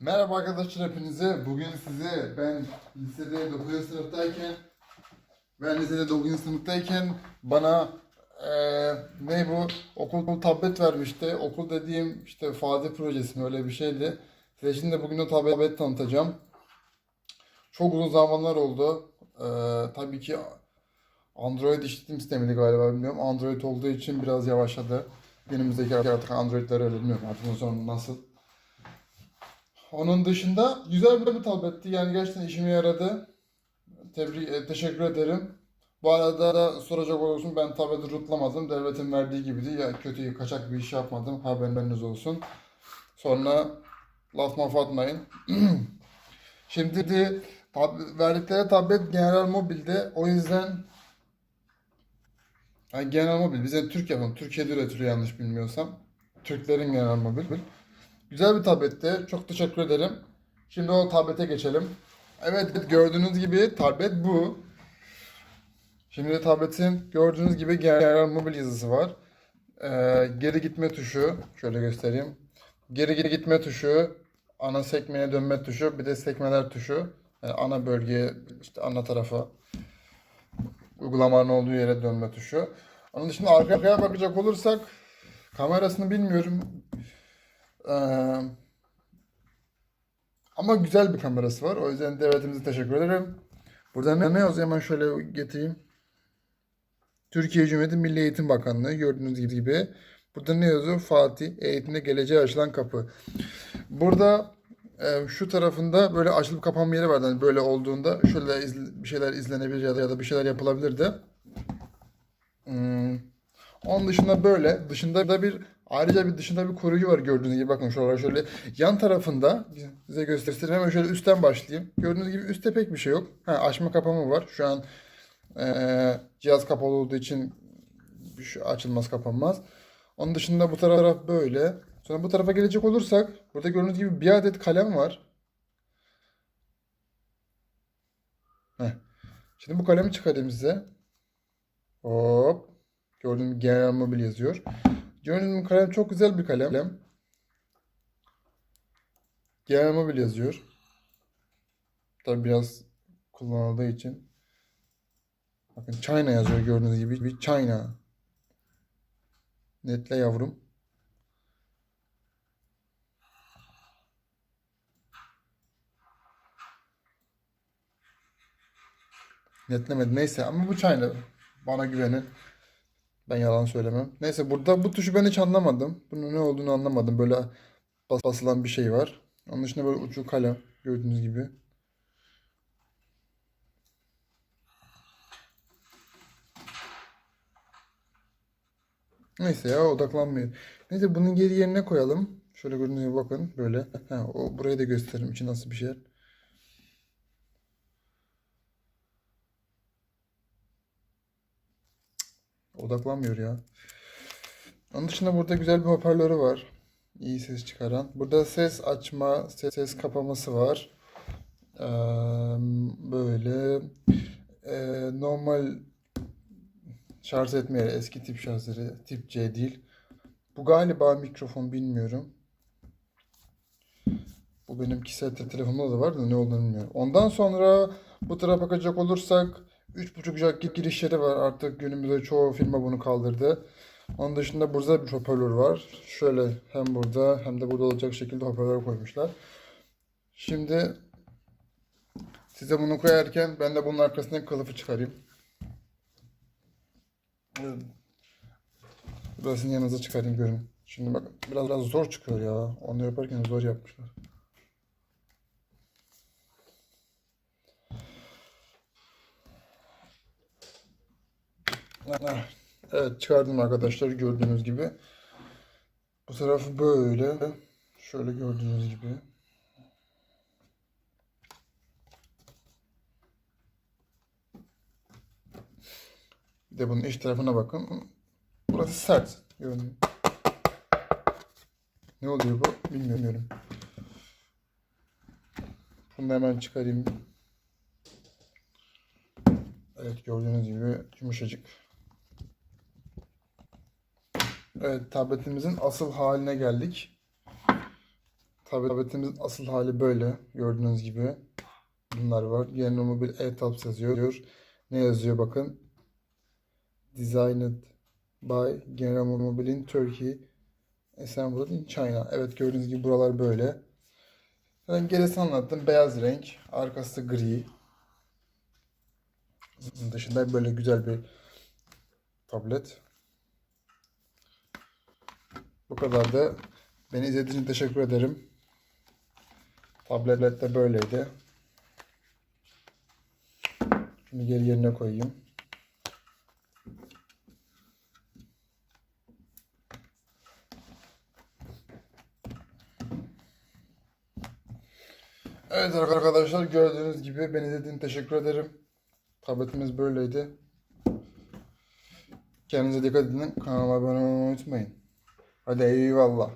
Merhaba arkadaşlar hepinize. Bugün size ben lisede 9. sınıftayken ben lisede 9. sınıftayken bana eee ne bu okul tablet vermişti. Okul dediğim işte Fatih projesi mi öyle bir şeydi. Size şimdi bugün o tablet tanıtacağım. Çok uzun zamanlar oldu. Eee, tabii ki Android işletim sistemiydi galiba bilmiyorum. Android olduğu için biraz yavaşladı. Günümüzdeki artık Android'ler öyle bilmiyorum artık nasıl. Onun dışında güzel bir tabletti. Yani gerçekten işime yaradı. Tebrik, e, teşekkür ederim. Bu arada da soracak olursun ben tableti rootlamadım. Devletin verdiği gibiydi. Ya kötü kaçak bir iş yapmadım. Haberleriniz olsun. Sonra laf maf atmayın. Şimdi de tab- verdikleri tablet General Mobile'de. O yüzden yani General Mobil bize Türk yapım. Türkiye'de üretiliyor yanlış bilmiyorsam. Türklerin General Mobil. Güzel bir tabletti. Çok teşekkür ederim. Şimdi o tablete geçelim. Evet gördüğünüz gibi tablet bu. Şimdi tabletin gördüğünüz gibi General Mobil yazısı var. Ee, geri gitme tuşu. Şöyle göstereyim. Geri geri gitme tuşu. Ana sekmeye dönme tuşu. Bir de sekmeler tuşu. Yani ana bölgeye işte ana tarafa uygulamanın olduğu yere dönme tuşu. Onun dışında arkaya bakacak olursak kamerasını bilmiyorum. Ama güzel bir kamerası var. O yüzden devletimize teşekkür ederim. Burada ne, ne yazıyor hemen şöyle getireyim. Türkiye Cumhuriyeti Milli Eğitim Bakanlığı gördüğünüz gibi. Burada ne yazıyor? Fatih eğitimde geleceğe açılan kapı. Burada e, şu tarafında böyle açılıp kapanma yeri var. Yani böyle olduğunda şöyle izle- bir şeyler izlenebilir ya da, ya da bir şeyler yapılabilir de. Hmm. Onun dışında böyle. Dışında da bir ayrıca bir dışında bir koruyucu var gördüğünüz gibi. Bakın şuralar şöyle yan tarafında size göstereyim. Hemen şöyle üstten başlayayım. Gördüğünüz gibi üstte pek bir şey yok. Ha, açma kapama var. Şu an eee, cihaz kapalı olduğu için açılmaz kapanmaz. Onun dışında bu taraf böyle. Sonra bu tarafa gelecek olursak burada gördüğünüz gibi bir adet kalem var. Heh. Şimdi bu kalemi çıkarayım size. Hop. Gördüğünüz gibi General Mobil yazıyor. Gibi kalem çok güzel bir kalem. General Mobil yazıyor. Tabi biraz kullanıldığı için. Bakın China yazıyor gördüğünüz gibi. Bir China. Netle yavrum. Netlemedi. Neyse ama bu China. Bana güvenin. Ben yalan söylemem. Neyse burada bu tuşu ben hiç anlamadım. Bunun ne olduğunu anlamadım. Böyle bas basılan bir şey var. Onun dışında böyle ucu kalem gördüğünüz gibi. Neyse ya odaklanmayın. Neyse bunun geri yerine koyalım. Şöyle gördüğünüz gibi bakın böyle. Ha, o burayı da göstereyim içi nasıl bir şey. Odaklanmıyor ya. Onun dışında burada güzel bir hoparlörü var. İyi ses çıkaran. Burada ses açma, ses, ses kapaması var. Ee, böyle Ee, normal şarj etme yeri, eski tip şarjları tip C değil. Bu galiba mikrofon bilmiyorum. Bu benim kişisel te- telefonumda da var da ne olduğunu bilmiyorum. Ondan sonra bu tarafa bakacak olursak 3.5 jack girişleri var. Artık günümüzde çoğu firma bunu kaldırdı. Onun dışında burada bir hoparlör var. Şöyle hem burada hem de burada olacak şekilde hoparlör koymuşlar. Şimdi size bunu koyarken ben de bunun arkasından kılıfı çıkarayım. Burasını yanınıza çıkarayım görün. Şimdi bak biraz biraz zor çıkıyor ya. Onu yaparken zor yapmışlar. Evet çıkardım arkadaşlar gördüğünüz gibi. Bu tarafı böyle. Şöyle gördüğünüz gibi. Bir de bunun iç tarafına bakın. Burası sert. Görünüyor. Ne oluyor bu? Bilmiyorum. Bunu hemen çıkarayım. Evet gördüğünüz gibi yumuşacık. Evet tabletimizin asıl haline geldik. Tabletimiz asıl hali böyle. Gördüğünüz gibi. Bunlar var. General Mobile Airtabs yazıyor. Ne yazıyor bakın. Designed by General Mobile in Turkey. Assembled in China. Evet gördüğünüz gibi buralar böyle. Ben gerisi anlattım. Beyaz renk. Arkası gri. Bunun dışında böyle güzel bir tablet. Bu kadar da beni izlediğiniz için teşekkür ederim. Tablet de böyleydi. Şimdi geri yerine koyayım. Evet arkadaşlar gördüğünüz gibi beni izlediğiniz için teşekkür ederim. Tabletimiz böyleydi. Kendinize dikkat edin. Kanalıma abone olmayı unutmayın. Hadi eyvallah.